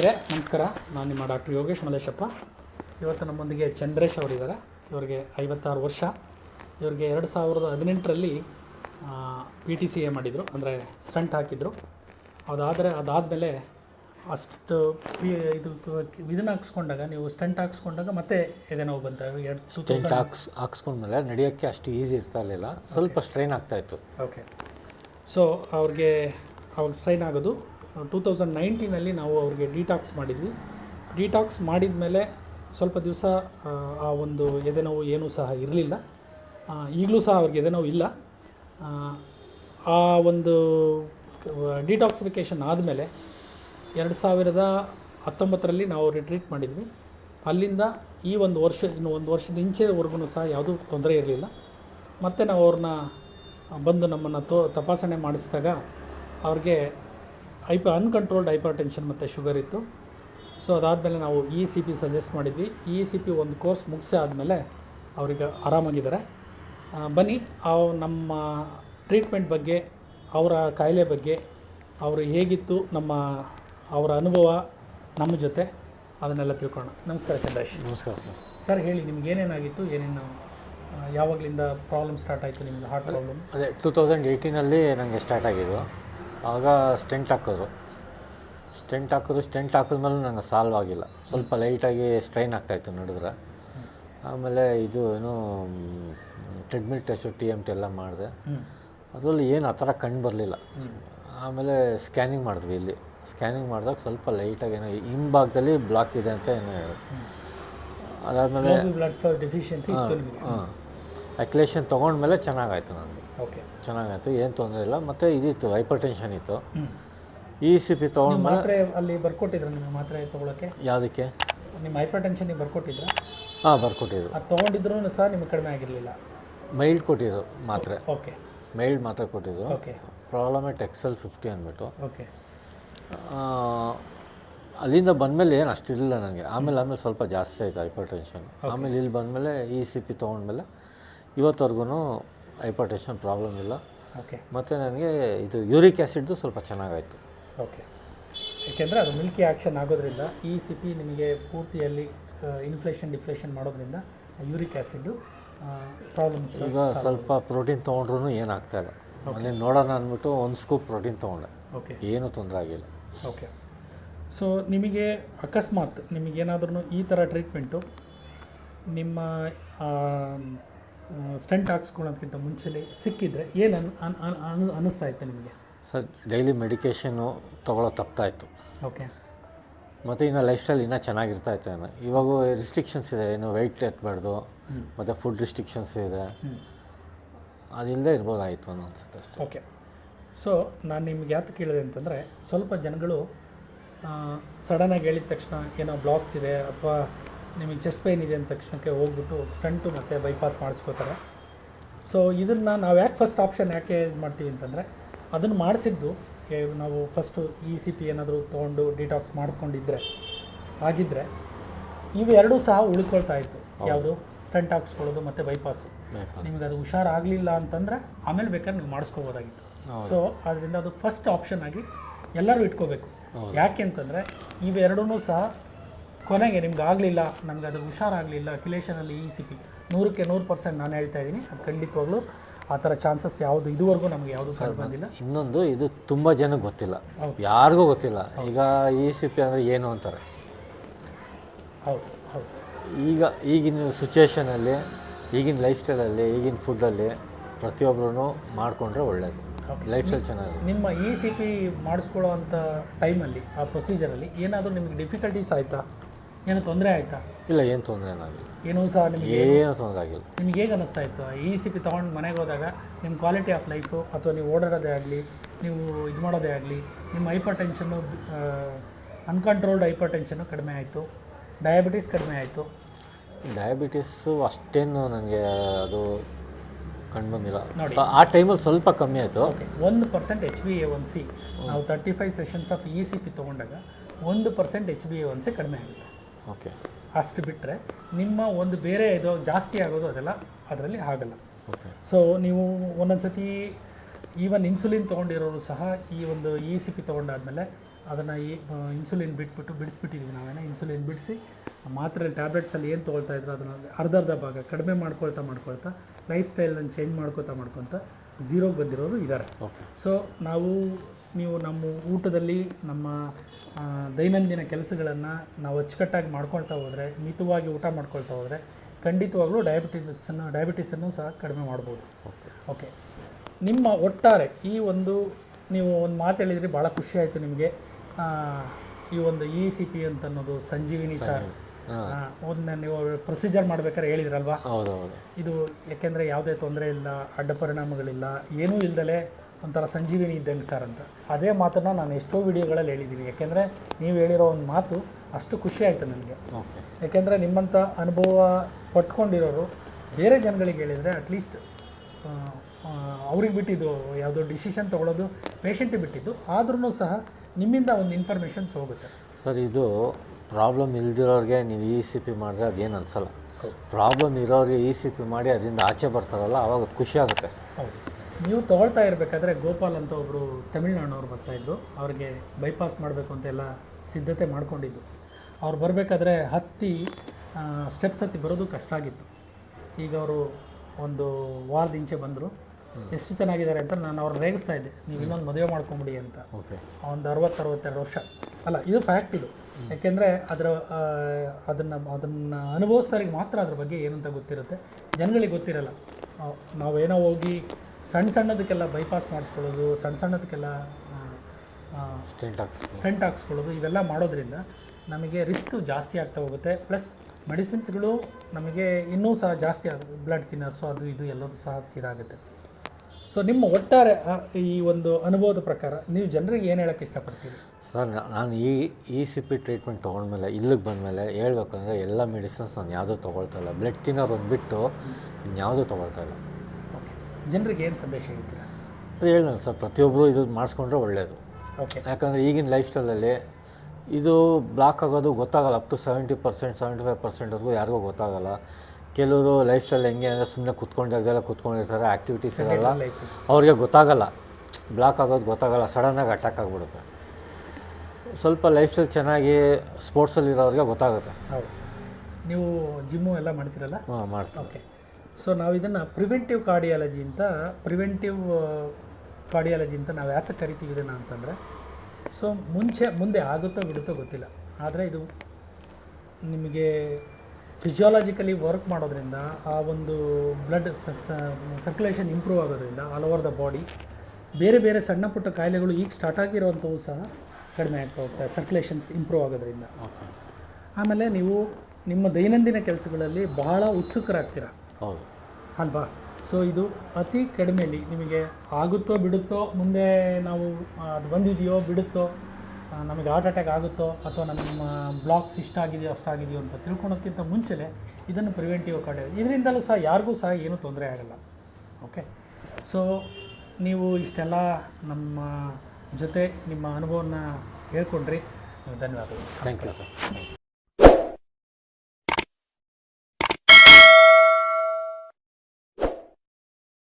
ಆತ್ಮೀಯರೇ ನಮಸ್ಕಾರ. ನಾನು ನಿಮ್ಮ ಡಾಕ್ಟರ್ ಯೋಗೇಶ್ ಮಲೇಶಪ್ಪ ಇವತ್ತು ನಮ್ಮೊಂದಿಗೆ ಚಂದ್ರೇಶ್ ಅವರಿದ್ದಾರೆ. ಇವರಿಗೆ ಐವತ್ತಾರು ವರ್ಷ. ಇವರಿಗೆ ಎರಡು ಸಾವಿರದ ಹದಿನೆಂಟರಲ್ಲಿ ಪಿ ಟಿ ಸಿ ಎ ಮಾಡಿದರು. ಅಂದರೆ ಸ್ಟಂಟ್ ಹಾಕಿದರು. ಅದಾದರೆ ಅದಾದಮೇಲೆ ಅಷ್ಟು ಪಿ ಇದು ಇದನ್ನು ಹಾಕ್ಸ್ಕೊಂಡಾಗ ನೀವು ಸ್ಟಂಟ್ ಹಾಕ್ಸ್ಕೊಂಡಾಗ ಮತ್ತೆ ಎದೆನೋವು ಬಂತ? ಎರಡು ಸುತ್ತ ಹಾಕ್ಸ್ ಹಾಕ್ಸ್ಕೊಂಡ್ಮೇಲೆ ನಡೆಯೋಕ್ಕೆ ಅಷ್ಟು ಈಸಿ ಇರ್ತಾ ಇರಲಿಲ್ಲ. ಸ್ವಲ್ಪ ಸ್ಟ್ರೈನ್ ಆಗ್ತಾಯಿತ್ತು ಓಕೆ ಸೊ ಅವ್ರಿಗೆ ಅವಾಗ ಸ್ಟ್ರೈನ್ ಆಗೋದು. ಟೂ ತೌಸಂಡ್ ನೈನ್ಟೀನಲ್ಲಿ ನಾವು ಅವ್ರಿಗೆ ಡಿಟಾಕ್ಸ್ ಮಾಡಿದ್ವಿ. ಡಿಟಾಕ್ಸ್ ಮಾಡಿದ ಮೇಲೆ ಸ್ವಲ್ಪ ದಿವಸ ಆ ಒಂದು ಎದೆನೋವು ಏನೂ ಸಹ ಇರಲಿಲ್ಲ. ಈಗಲೂ ಸಹ ಅವ್ರಿಗೆ ಎದೆನೋವು ಇಲ್ಲ. ಆ, ಒಂದು ಡಿಟಾಕ್ಸಿಫಿಕೇಷನ್ ಆದಮೇಲೆ ಎರಡು ಸಾವಿರದ ಹತ್ತೊಂಬತ್ತರಲ್ಲಿ ನಾವು ರಿಟ್ರೀಟ್ ಟ್ರೀಟ್ ಮಾಡಿದ್ವಿ. ಅಲ್ಲಿಂದ ಈ ಒಂದು ವರ್ಷ ಇನ್ನು ಒಂದು ವರ್ಷದ ಇಂಚೆವರೆಗೂ ಸಹ ಯಾವುದೂ ತೊಂದರೆ ಇರಲಿಲ್ಲ. ಮತ್ತು ನಾವು ಅವ್ರನ್ನ ಬಂದು ನಮ್ಮನ್ನು ತೋ ತಪಾಸಣೆ ಮಾಡಿಸಿದಾಗ ಅವ್ರಿಗೆ ಹೈಪ ಅನ್ಕಂಟ್ರೋಲ್ಡ್ ಹೈಪರ್ ಟೆನ್ಷನ್ ಮತ್ತು ಶುಗರ್ ಇತ್ತು. ಸೊ ಅದಾದಮೇಲೆ ನಾವು ಇ ಸಿ ಪಿ ಸಜೆಸ್ಟ್ ಮಾಡಿದ್ವಿ. ಇ ಸಿ ಪಿ ಒಂದು ಕೋರ್ಸ್ ಮುಗಿಸಿ ಆದಮೇಲೆ ಅವ್ರಿಗೆ ಆರಾಮಾಗಿದ್ದಾರೆ. ಬನ್ನಿ ಅವು ನಮ್ಮ ಟ್ರೀಟ್ಮೆಂಟ್ ಬಗ್ಗೆ ಅವರ ಕಾಯಿಲೆ ಬಗ್ಗೆ ಅವರು ಹೇಗಿತ್ತು ನಮ್ಮ ಅವರ ಅನುಭವ ನಮ್ಮ ಜೊತೆ ಅದನ್ನೆಲ್ಲ ತಿಳ್ಕೊಳ್ಳೋಣ. ನಮಸ್ಕಾರ ಚಂದ್ರೇಶ್. ನಮಸ್ಕಾರ ಸರ್. ಸರ್ ಹೇಳಿ ನಿಮ್ಗೆ ಏನೇನಾಗಿತ್ತು ಏನೇನು ಯಾವಾಗಲಿಂದ ಪ್ರಾಬ್ಲಮ್ ಸ್ಟಾರ್ಟ್ ಆಯಿತು ನಿಮ್ಮದು ಹಾರ್ಟ್ ಪ್ರಾಬ್ಲಮ್ ಅದೇ ಟೂ ತೌಸಂಡ್ ಏಯ್ಟೀನಲ್ಲಿ ನನಗೆ ಸ್ಟಾರ್ಟ್ ಆಗಿದ್ದು. ಆವಾಗ ಸ್ಟೆಂಟ್ ಹಾಕಿದ್ರು ಸ್ಟೆಂಟ್ ಹಾಕಿದ್ರು ಸ್ಟೆಂಟ್ ಹಾಕಿದ್ಮೇಲೆ ನನಗೆ ಸಾಲ್ವ್ ಆಗಿಲ್ಲ. ಸ್ವಲ್ಪ ಲೈಟಾಗಿ ಸ್ಟ್ರೈನ್ ಆಗ್ತಾಯಿತ್ತು ನಡೆದ್ರೆ. ಆಮೇಲೆ ಇದು ಏನು treadmill test T M T ಎಲ್ಲ ಮಾಡಿದೆ. ಅದರಲ್ಲಿ ಏನು ಆ ಥರ ಕಂಡು ಬರಲಿಲ್ಲ. ಆಮೇಲೆ ಸ್ಕ್ಯಾನಿಂಗ್ ಮಾಡಿದ್ವಿ ಇಲ್ಲಿ. ಸ್ಕ್ಯಾನಿಂಗ್ ಮಾಡಿದಾಗ ಸ್ವಲ್ಪ ಲೈಟಾಗಿ ಏನೋ ಹಿಂಭಾಗದಲ್ಲಿ ಬ್ಲಾಕ್ ಇದೆ ಅಂತ ಏನೋ ಹೇಳಿದ್ರು ಅದಾದಮೇಲೆ ಹಾಂ. ಅಕ್ಲೇಷನ್ ತೊಗೊಂಡ್ಮೇಲೆ ಚೆನ್ನಾಗಾಯ್ತು ನನಗೆ. ಓಕೆ. ಚೆನ್ನಾಗಾಯ್ತು ಏನು ತೊಂದರೆ ಇಲ್ಲ. ಮತ್ತು ಇದಿತ್ತು ಹೈಪರ್ ಟೆನ್ಷನ್ ಇತ್ತು. ಇ ಸಿ ಪಿ ತೊಗೊಂಡ್ಮೇಲೆ ಮಾತ್ರೆ ಅಲ್ಲಿ ಬರ್ಕೊಟ್ಟಿದ್ರು ನಿಮ್ಮ ಮಾತ್ರೆ ತೊಗೊಳಕ್ಕೆ? ಯಾವುದಕ್ಕೆ? ನಿಮ್ಮ ಹೈಪರ್ ಟೆನ್ಷನಿಗೆ ಬರ್ಕೊಟ್ಟಿದ್ರು? ಹಾಂ ಬರ್ಕೊಟ್ಟಿದ್ರು. ಅದು ತೊಗೊಂಡಿದ್ರು ಸಹ ನಿಮಗೆ ಕಡಿಮೆ ಆಗಿರಲಿಲ್ಲ. ಮೈಲ್ಡ್ ಕೊಟ್ಟಿದ್ರು ಮಾತ್ರೆ. ಓಕೆ. ಮೈಲ್ಡ್ ಮಾತ್ರೆ ಕೊಟ್ಟಿದ್ರು. ಓಕೆ. ಪ್ರಾಬ್ಲಮ್ ಪ್ರಾಬ್ಲಮೆಟ್ ಎಕ್ಸೆಲ್ ಫಿಫ್ಟಿ ಅಂದ್ಬಿಟ್ಟು. ಓಕೆ. ಅಲ್ಲಿಂದ ಬಂದಮೇಲೆ ಏನು ಅಷ್ಟಿರಲಿಲ್ಲ ನನಗೆ. ಆಮೇಲೆ ಆಮೇಲೆ ಸ್ವಲ್ಪ ಜಾಸ್ತಿ ಆಯಿತು ಹೈಪರ್ ಟೆನ್ಷನ್ ಆಮೇಲೆ ಇಲ್ಲಿ ಬಂದಮೇಲೆ ಇ ಸಿ ಪಿ ತೊಗೊಂಡ್ಮೇಲೆ ಇವತ್ತವರೆಗೂ ಹೈಪರ್ ಟೆನ್ಷನ್ ಪ್ರಾಬ್ಲಮ್ ಇಲ್ಲ. ಓಕೆ. ಮತ್ತು ನನಗೆ ಇದು ಯೂರಿಕ್ ಆ್ಯಸಿಡ್ದು ಸ್ವಲ್ಪ ಚೆನ್ನಾಗಾಯಿತು. ಓಕೆ. ಏಕೆಂದರೆ ಅದು ಮಿಲ್ಕಿ ಆ್ಯಕ್ಷನ್ ಆಗೋದ್ರಿಂದ ಈ ಸಿಪಿ ನಿಮಗೆ ಪೂರ್ತಿಯಲ್ಲಿ ಇನ್ಫ್ಲೇಷನ್ ಡಿಫ್ಲೇಷನ್ ಮಾಡೋದ್ರಿಂದ ಯೂರಿಕ್ ಆ್ಯಸಿಡ್ಡು ಪ್ರಾಬ್ಲಮ್ಸ್ ಈಗ ಸ್ವಲ್ಪ ಪ್ರೋಟೀನ್ ತೊಗೊಂಡ್ರು ಏನಾಗ್ತಾಯಿಲ್ಲ ಅಲ್ಲಿ ನೋಡೋಣ ಅಂದ್ಬಿಟ್ಟು ಒಂದು ಸ್ಕೂಪ್ ಪ್ರೋಟೀನ್ ತೊಗೊಂಡೆ. ಓಕೆ. ಏನೂ ತೊಂದರೆ ಆಗಿಲ್ಲ. ಓಕೆ. ಸೊ ನಿಮಗೆ ಅಕಸ್ಮಾತ್ ನಿಮಗೇನಾದ್ರೂ ಈ ಥರ ಟ್ರೀಟ್ಮೆಂಟು ನಿಮ್ಮ ಸ್ಟಂಟ್ ಹಾಕ್ಸ್ಕೊಳ್ಳೋದಕ್ಕಿಂತ ಮುಂಚೆಲಿ ಸಿಕ್ಕಿದ್ರೆ ಏನು ಅನ್ ಅನ್ ಅನ್ ಅನ್- ಅನ್ನಿಸ್ತಾ ಇತ್ತು ನಿಮಗೆ? ಸರ್ ಡೈಲಿ ಮೆಡಿಕೇಷನು ತೊಗೊಳೋ ತಪ್ಪಾಯಿತು ಓಕೆ. ಮತ್ತು ಇನ್ನು ಲೈಫ್ ಸ್ಟೈಲ್ ಇನ್ನೂ ಚೆನ್ನಾಗಿರ್ತಾ ಇತ್ತು ಏನು ಇವಾಗ ರಿಸ್ಟ್ರಿಕ್ಷನ್ಸ್ ಇದೆ ಏನು ವೆಯ್ಟ್ ಎತ್ತಬಾರ್ದು ಮತ್ತು ಫುಡ್ ರಿಸ್ಟ್ರಿಕ್ಷನ್ಸ್ ಇದೆ. ಅದಿಲ್ಲದೆ ಇರ್ಬೋದಾಯಿತು ಅನ್ನೋ ಅನ್ಸುತ್ತೆ ಅಷ್ಟೇ. ಓಕೆ. ಸೊ ನಾನು ನಿಮ್ಗೆ ಯಾತು ಕೇಳಿದೆ ಅಂತಂದರೆ ಸ್ವಲ್ಪ ಜನಗಳು ಸಡನ್ನಾಗಿ ಹೇಳಿದ ತಕ್ಷಣ ಏನೋ ಬ್ಲಾಕ್ಸ್ ಇದೆ ಅಥವಾ ನಿಮಗೆ ಚೆಸ್ಟ್ ಪೈನ್ ಇದೆ ಅಂದ ತಕ್ಷಣಕ್ಕೆ ಹೋಗ್ಬಿಟ್ಟು ಸ್ಟಂಟು ಮತ್ತು ಬೈಪಾಸ್ ಮಾಡಿಸ್ಕೋತಾರೆ. ಸೊ ಇದನ್ನು ನಾವು ಯಾಕೆ ಫಸ್ಟ್ ಆಪ್ಷನ್ ಯಾಕೆ ಇದು ಮಾಡ್ತೀವಿ ಅಂತಂದರೆ ಅದನ್ನು ಮಾಡಿಸಿದ್ದು ನಾವು ಫಸ್ಟು ಇ ಸಿ ಪಿ ಏನಾದರೂ ತೊಗೊಂಡು ಡಿಟಾಕ್ಸ್ ಮಾಡ್ಕೊಂಡಿದ್ರೆ ಆಗಿದ್ದರೆ ಇವೆರಡೂ ಸಹ ಉಳ್ಕೊಳ್ತಾ ಇತ್ತು. ಯಾವುದು? ಸ್ಟಂಟ್ ಹಾಕ್ಸ್ಕೊಳ್ಳೋದು ಮತ್ತು ಬೈಪಾಸು ನಿಮ್ಗೆ ಅದು ಹುಷಾರಾಗಲಿಲ್ಲ ಅಂತಂದರೆ ಆಮೇಲೆ ಬೇಕಾದ್ರೆ ನೀವು ಮಾಡಿಸ್ಕೋಬೋದಾಗಿತ್ತು. ಸೊ ಅದರಿಂದ ಅದು ಫಸ್ಟ್ ಆಪ್ಷನ್ ಆಗಿ ಎಲ್ಲರೂ ಇಟ್ಕೋಬೇಕು. ಯಾಕೆ ಅಂತಂದರೆ ಇವೆರಡೂ ಸಹ ಕೊನೆಗೆ ನಿಮ್ಗೆ ಆಗಲಿಲ್ಲ ನಮ್ಗೆ ಅದು ಹುಷಾರಾಗಲಿಲ್ಲ ಕಿಲೇಷನಲ್ಲಿ ಇ ಸಿ ಪಿ ನೂರಕ್ಕೆ ನೂರು ಪರ್ಸೆಂಟ್ ನಾನು ಹೇಳ್ತಾ ಇದ್ದೀನಿ ಅದು ಖಂಡಿತವಾಗ್ಲೂ ಆ ಥರ ಚಾನ್ಸಸ್ ಯಾವುದು ಇದುವರೆಗೂ ನಮಗೆ ಯಾವುದು ಸರ್ ಬಂದಿಲ್ಲ. ಇನ್ನೊಂದು ಇದು ತುಂಬ ಜನಕ್ಕೆ ಗೊತ್ತಿಲ್ಲ. ಯಾರಿಗೂ ಗೊತ್ತಿಲ್ಲ. ಈಗ ಇ ಸಿ ಪಿ ಅಂದರೆ ಏನು ಅಂತಾರೆ? ಹೌದು ಹೌದು. ಈಗ ಈಗಿನ ಸಿಚುವೇಷನಲ್ಲಿ ಈಗಿನ ಲೈಫ್ ಸ್ಟೈಲಲ್ಲಿ ಈಗಿನ ಫುಡ್ಡಲ್ಲಿ ಪ್ರತಿಯೊಬ್ಬರೂ ಮಾಡಿಕೊಂಡ್ರೆ ಒಳ್ಳೆಯದು ಲೈಫ್ ಸ್ಟೈಲ್ ಚೆನ್ನಾಗಿದೆ ನಿಮ್ಮ ಇ ಸಿ ಪಿ ಮಾಡಿಸ್ಕೊಳ್ಳೋ ಅಂಥ ಟೈಮಲ್ಲಿ ಆ ಪ್ರೊಸೀಜರಲ್ಲಿ ಏನಾದರೂ ನಿಮಗೆ ಡಿಫಿಕಲ್ಟೀಸ್ ಆಯಿತಾ? ಏನೋ ತೊಂದರೆ ಆಯಿತಾ? ಇಲ್ಲ ಏನು ತೊಂದರೆ ಏನಾಗಿಲ್ಲ ಏನೂ ಸಹ ನಿಮಗೆ ಏನೂ ತೊಂದರೆ ಆಗಿಲ್ಲ. ನಿಮ್ಗೆ ಹೇಗೆ ಅನ್ನಿಸ್ತಾ ಇತ್ತು? ಇ ಸಿ ಪಿ ತೊಗೊಂಡು ಮನೆಗೆ ಹೋದಾಗ ನಿಮ್ಮ ಕ್ವಾಲಿಟಿ ಆಫ್ ಲೈಫು ಅಥವಾ ನೀವು ಓಡಾಡೋದೇ ಆಗಲಿ ನೀವು ಇದು ಮಾಡೋದೇ ಆಗಲಿ ನಿಮ್ಮ ಹೈಪರ್ ಟೆನ್ಷನ್ನು ಅನ್ಕಂಟ್ರೋಲ್ಡ್ ಹೈಪರ್ ಟೆನ್ಷನ್ನು ಕಡಿಮೆ ಆಯಿತು ಡಯಾಬಿಟೀಸ್ ಕಡಿಮೆ ಆಯಿತು. ಡಯಾಬಿಟೀಸು ಅಷ್ಟೇನು ನನಗೆ ಅದು ಕಂಡುಬಂದಿಲ್ಲ ಬಂದಿಲ್ಲ. ಆ ಟೈಮಲ್ಲಿ ಸ್ವಲ್ಪ ಕಮ್ಮಿ ಆಯಿತು. ಓಕೆ ಒಂದು percent H B A one C ನಾವು thirty five sessions of E C P ತೊಗೊಂಡಾಗ ಒಂದು percent H B A one C ಕಡಿಮೆ ಆಗುತ್ತೆ ಓಕೆ ಅಷ್ಟು ಬಿಟ್ಟರೆ ನಿಮ್ಮ ಒಂದು ಬೇರೆ ಇದು ಜಾಸ್ತಿ ಆಗೋದು ಅದೆಲ್ಲ ಅದರಲ್ಲಿ ಆಗಲ್ಲ. ಓಕೆ ಸೊ ನೀವು ಒಂದೊಂದು ಸತಿ ಈವನ್ ಇನ್ಸುಲಿನ್ ತೊಗೊಂಡಿರೋರು ಸಹ ಈ ಒಂದು ಇ ಸಿ ಪಿ ತೊಗೊಂಡಾದ್ಮೇಲೆ ಅದನ್ನು ಈ ಇನ್ಸುಲಿನ್ ಬಿಟ್ಬಿಟ್ಟು ಬಿಡಿಸ್ಬಿಟ್ಟಿದ್ದೀವಿ ನಾವೇನೋ. ಇನ್ಸುಲಿನ್ ಬಿಡಿಸಿ ಮಾತ್ರೆ ಟ್ಯಾಬ್ಲೆಟ್ಸಲ್ಲಿ ಏನು ತೊಗೊಳ್ತಾ ಇದ್ರು ಅದನ್ನು ಅರ್ಧ ಅರ್ಧ ಭಾಗ ಕಡಿಮೆ ಮಾಡ್ಕೊಳ್ತಾ ಮಾಡ್ಕೊಳ್ತಾ ಲೈಫ್ ಸ್ಟೈಲನ್ನು ಚೇಂಜ್ ಮಾಡ್ಕೊಳ್ತಾ ಮಾಡ್ಕೊತಾ ಝೀರೋಗೆ ಬಂದಿರೋರು ಇದ್ದಾರೆ ಸೊ ನಾವು ನೀವು ನಮ್ಮ ಊಟದಲ್ಲಿ ನಮ್ಮ ದೈನಂದಿನ ಕೆಲಸಗಳನ್ನು ನಾವು ಅಚ್ಚುಕಟ್ಟಾಗಿ ಮಾಡ್ಕೊಳ್ತಾ ಹೋದರೆ ಮಿತವಾಗಿ ಊಟ ಮಾಡ್ಕೊಳ್ತಾ ಹೋದರೆ ಖಂಡಿತವಾಗ್ಲೂ ಡಯಾಬಿಟಿಸನ್ನು ಡಯಾಬಿಟಿಸನ್ನು ಸಹ ಕಡಿಮೆ ಮಾಡ್ಬೋದು. ಓಕೆ ನಿಮ್ಮ ಒಟ್ಟಾರೆ ಈ ಒಂದು ನೀವು ಒಂದು ಮಾತು ಹೇಳಿದ್ರಿ ಭಾಳ ಖುಷಿ ಆಯಿತು ನಿಮಗೆ. ಈ ಒಂದು ಇ ಸಿ ಪಿ ಅಂತ ಅನ್ನೋದು ಸಂಜೀವಿನಿ ಸರ್. ಒಂದು ನೀವು ಪ್ರೊಸೀಜರ್ ಮಾಡ್ಬೇಕಾದ್ರೆ ಹೇಳಿದ್ರಲ್ವಾ? ಇದು ಯಾಕೆಂದರೆ ಯಾವುದೇ ತೊಂದರೆ ಇಲ್ಲ ಅಡ್ಡ ಪರಿಣಾಮಗಳಿಲ್ಲ ಏನೂ ಇಲ್ದಲೆ ಒಂಥರ ಸಂಜೀವಿನಿ ಇದ್ದಂಗೆ ಸರ್ ಅಂತ. ಅದೇ ಮಾತನ್ನು ನಾನು ಎಷ್ಟೋ ವಿಡಿಯೋಗಳಲ್ಲಿ ಹೇಳಿದ್ದೀನಿ. ಯಾಕೆಂದರೆ ನೀವು ಹೇಳಿರೋ ಒಂದು ಮಾತು ಅಷ್ಟು ಖುಷಿ ಆಯಿತು ನನಗೆ. ಯಾಕೆಂದರೆ ನಿಮ್ಮಂಥ ಅನುಭವ ಪಟ್ಕೊಂಡಿರೋರು ಬೇರೆ ಜನಗಳಿಗೆ ಹೇಳಿದರೆ ಅಟ್ಲೀಸ್ಟ್ ಅವ್ರಿಗೆ ಬಿಟ್ಟಿದ್ದು ಯಾವುದೋ ಡಿಸಿಷನ್ ತೊಗೊಳೋದು ಪೇಷಂಟಿಗೆ ಬಿಟ್ಟಿದ್ದು. ಆದ್ರೂ ಸಹ ನಿಮ್ಮಿಂದ ಒಂದು ಇನ್ಫಾರ್ಮೇಷನ್ಸ್ ಹೋಗುತ್ತೆ ಸರ್ ಇದು ಪ್ರಾಬ್ಲಮ್ ಇಲ್ದಿರೋರಿಗೆ ನೀವು ಇ ಸಿ ಪಿ ಮಾಡಿದ್ರೆ ಅದೇನು ಅನಿಸಲ್ಲ. ಪ್ರಾಬ್ಲಮ್ ಇರೋರಿಗೆ ಇ ಸಿ ಪಿ ಮಾಡಿ ಅದರಿಂದ ಆಚೆ ಬರ್ತಾರಲ್ಲ ಅವಾಗ ಖುಷಿ ಆಗುತ್ತೆ. ಹೌದು. ನೀವು ತೊಗೊಳ್ತಾ ಇರಬೇಕಾದ್ರೆ ಗೋಪಾಲ್ ಅಂತ ಒಬ್ಬರು ತಮಿಳ್ನಾಡಿನವ್ರು ಬರ್ತಾಯಿದ್ರು ಅವ್ರಿಗೆ ಬೈಪಾಸ್ ಮಾಡಬೇಕು ಅಂತೆಲ್ಲ ಸಿದ್ಧತೆ ಮಾಡ್ಕೊಂಡಿದ್ದು. ಅವ್ರು ಬರಬೇಕಾದ್ರೆ ಹತ್ತಿ ಸ್ಟೆಪ್ಸ್ ಹತ್ತಿ ಬರೋದು ಕಷ್ಟ ಆಗಿತ್ತು. ಈಗ ಅವರು ಒಂದು ವಾರದ ಇಂಚೆ ಬಂದರು. ಎಷ್ಟು ಚೆನ್ನಾಗಿದ್ದಾರೆ ಅಂತ ನಾನು ಅವ್ರು ರೇಗಿಸ್ತಾ ಇದ್ದೆ. ನೀವು ಇನ್ನೊಂದು ಮದುವೆ ಮಾಡ್ಕೊಂಬಿಡಿ ಅಂತ. ಒಂದು ಅರವತ್ತರವತ್ತೆರಡು ವರ್ಷ. ಅಲ್ಲ ಇದು ಫ್ಯಾಕ್ಟ್ ಇದು. ಯಾಕೆಂದರೆ ಅದರ ಅದನ್ನು ಅದನ್ನು ಅನುಭವಿಸೋರಿಗೆ ಮಾತ್ರ ಅದ್ರ ಬಗ್ಗೆ ಏನಂತ ಗೊತ್ತಿರುತ್ತೆ. ಜನಗಳಿಗೆ ಗೊತ್ತಿರಲ್ಲ. ನಾವೇನೋ ಹೋಗಿ ಸಣ್ಣ ಸಣ್ಣದಕ್ಕೆಲ್ಲ ಬೈಪಾಸ್ ಮಾಡಿಸ್ಕೊಳ್ಳೋದು ಸಣ್ಣ ಸಣ್ಣದಕ್ಕೆಲ್ಲ ಸ್ಟೆಂಟ್ ಹಾಕ್ಸ್ ಸ್ಟೆಂಟ್ ಹಾಕ್ಸ್ಕೊಳ್ಳೋದು. ಇವೆಲ್ಲ ಮಾಡೋದ್ರಿಂದ ನಮಗೆ ರಿಸ್ಕ್ ಜಾಸ್ತಿ ಆಗ್ತಾ ಹೋಗುತ್ತೆ. ಪ್ಲಸ್ ಮೆಡಿಸಿನ್ಸ್ಗಳು ನಮಗೆ ಇನ್ನೂ ಸಹ ಜಾಸ್ತಿ ಆಗುತ್ತೆ ಬ್ಲಡ್ ತಿನ್ನರ್ಸು ಅದು ಇದು ಎಲ್ಲದೂ ಸಹ ಇದಾಗುತ್ತೆ. ಸೊ ನಿಮ್ಮ ಒಟ್ಟಾರೆ ಈ ಒಂದು ಅನುಭವದ ಪ್ರಕಾರ ನೀವು ಜನರಿಗೆ ಏನು ಹೇಳೋಕ್ಕೆ ಇಷ್ಟಪಡ್ತೀರಿ? ಸರ್ ನಾನು ಈ ಇ ಸಿ ಪಿ ಟ್ರೀಟ್ಮೆಂಟ್ ತೊಗೊಂಡ್ಮೇಲೆ ಇಲ್ಲಿಗೆ ಬಂದಮೇಲೆ ಹೇಳ್ಬೇಕಂದ್ರೆ ಎಲ್ಲ ಮೆಡಿಸಿನ್ಸ್ ನಾನು ಯಾವುದೂ ತೊಗೊಳ್ತಾ ಇಲ್ಲ. ಬ್ಲಡ್ ತಿನ್ನೋರು ಒಂದು ಬಿಟ್ಟು ಇನ್ಯಾವುದೂ ತೊಗೊಳ್ತಾ ಇಲ್ಲ. ಜನರಿಗೆ ಏನು ಸಂದೇಶ ಹೇಳ್ತೀರಾ ಅದು ಹೇಳಿದ್ರು ಸರ್ ಪ್ರತಿಯೊಬ್ಬರು ಇದು ಮಾಡಿಸ್ಕೊಂಡ್ರೆ ಒಳ್ಳೆಯದು ಓಕೆ. ಯಾಕಂದರೆ ಈಗಿನ ಲೈಫ್ ಸ್ಟೈಲಲ್ಲಿ ಇದು ಬ್ಲಾಕ್ ಆಗೋದು ಗೊತ್ತಾಗಲ್ಲ up to seventy percent seventy five ಪರ್ಸೆಂಟ್ವರೆಗೂ ಯಾರಿಗೂ ಗೊತ್ತಾಗಲ್ಲ. ಕೆಲವರು ಲೈಫ್ ಸ್ಟೈಲ್ ಹೆಂಗೆ ಅಂದರೆ ಸುಮ್ಮನೆ ಕುತ್ಕೊಂಡು ಜಾಗದೆಲ್ಲ ಕುತ್ಕೊಂಡಿರ್ತಾರೆ ಆ್ಯಕ್ಟಿವಿಟೀಸ್ ಇರಲ್ಲ. ಅವ್ರಿಗೆ ಗೊತ್ತಾಗಲ್ಲ. ಬ್ಲಾಕ್ ಆಗೋದು ಗೊತ್ತಾಗಲ್ಲ ಸಡನ್ನಾಗಿ ಅಟ್ಯಾಕ್ ಆಗಿಬಿಡುತ್ತೆ. ಸ್ವಲ್ಪ ಲೈಫ್ ಸ್ಟೈಲ್ ಚೆನ್ನಾಗಿ ಸ್ಪೋರ್ಟ್ಸಲ್ಲಿರೋರಿಗೆ ಗೊತ್ತಾಗುತ್ತೆ. ಹೌದು. ನೀವು ಜಿಮ್ಮು ಎಲ್ಲ ಮಾಡ್ತೀರಲ್ಲ? ಹಾಂ ಮಾಡ್ತೀನಿ ಓಕೆ. ಸೊ ನಾವು ಇದನ್ನು ಪ್ರಿವೆಂಟಿವ್ ಕಾರ್ಡಿಯಾಲಜಿ ಅಂತ ಪ್ರಿವೆಂಟಿವ್ ಕಾರ್ಡಿಯಾಲಜಿ ಅಂತ ನಾವು ಯಾತಕ್ಕೆ ಕರಿತೀವಿ ಇದನ್ನು ಅಂತಂದರೆ ಸೊ ಮುಂಚೆ ಮುಂದೆ ಆಗುತ್ತೋ ಬಿಡುತ್ತೋ ಗೊತ್ತಿಲ್ಲ. ಆದರೆ ಇದು ನಿಮಗೆ ಫಿಸಿಯಾಲಜಿಕಲಿ ವರ್ಕ್ ಮಾಡೋದ್ರಿಂದ ಆ ಒಂದು ಬ್ಲಡ್ ಸರ್ಕ್ಯುಲೇಷನ್ ಇಂಪ್ರೂವ್ ಆಗೋದ್ರಿಂದ ಆಲ್ ಓವರ್ ದ ಬಾಡಿ ಬೇರೆ ಬೇರೆ ಸಣ್ಣ ಪುಟ್ಟ ಕಾಯಿಲೆಗಳು ಈಗ ಸ್ಟಾರ್ಟ್ ಆಗಿರೋವಂಥವು ಸಹ ಕಡಿಮೆ ಆಗ್ತಾ ಹೋಗ್ತವೆ ಸರ್ಕ್ಯುಲೇಷನ್ಸ್ ಇಂಪ್ರೂವ್ ಆಗೋದ್ರಿಂದ. ಆಮೇಲೆ ನೀವು ನಿಮ್ಮ ದೈನಂದಿನ ಕೆಲಸಗಳಲ್ಲಿ ಬಹಳ ಉತ್ಸುಕರಾಗ್ತೀರ. ಹೌದು. ಅಲ್ವಾ? ಸೊ ಇದು ಅತಿ ಕಡಿಮೆಯಲ್ಲಿ ನಿಮಗೆ ಆಗುತ್ತೋ ಬಿಡುತ್ತೋ ಮುಂದೆ ನಾವು ಅದು ಬಂದಿದೆಯೋ ಬಿಡುತ್ತೋ ನಮಗೆ ಹಾರ್ಟ್ ಅಟ್ಯಾಕ್ ಆಗುತ್ತೋ ಅಥವಾ ನಮ್ಮ ಬ್ಲಾಕ್ಸ್ ಇಷ್ಟಾಗಿದೆಯೋ ಅಷ್ಟಾಗಿದೆಯೋ ಅಂತ ತಿಳ್ಕೊಳೋಕ್ಕಿಂತ ಮುಂಚೆನೇ ಇದನ್ನು ಪ್ರಿವೆಂಟಿವ್ ಕಾರ್ಡ್ ಇದರಿಂದಲೂ ಸಹ ಯಾರಿಗೂ ಸಹ ಏನೂ ತೊಂದರೆ ಆಗಲ್ಲ. ಓಕೆ ಸೊ ನೀವು ಇಷ್ಟೆಲ್ಲ ನಮ್ಮ ಜೊತೆ ನಿಮ್ಮ ಅನುಭವನ ಹೇಳ್ಕೊಂಡ್ರಿ. ಧನ್ಯವಾದಗಳು. Thank you sir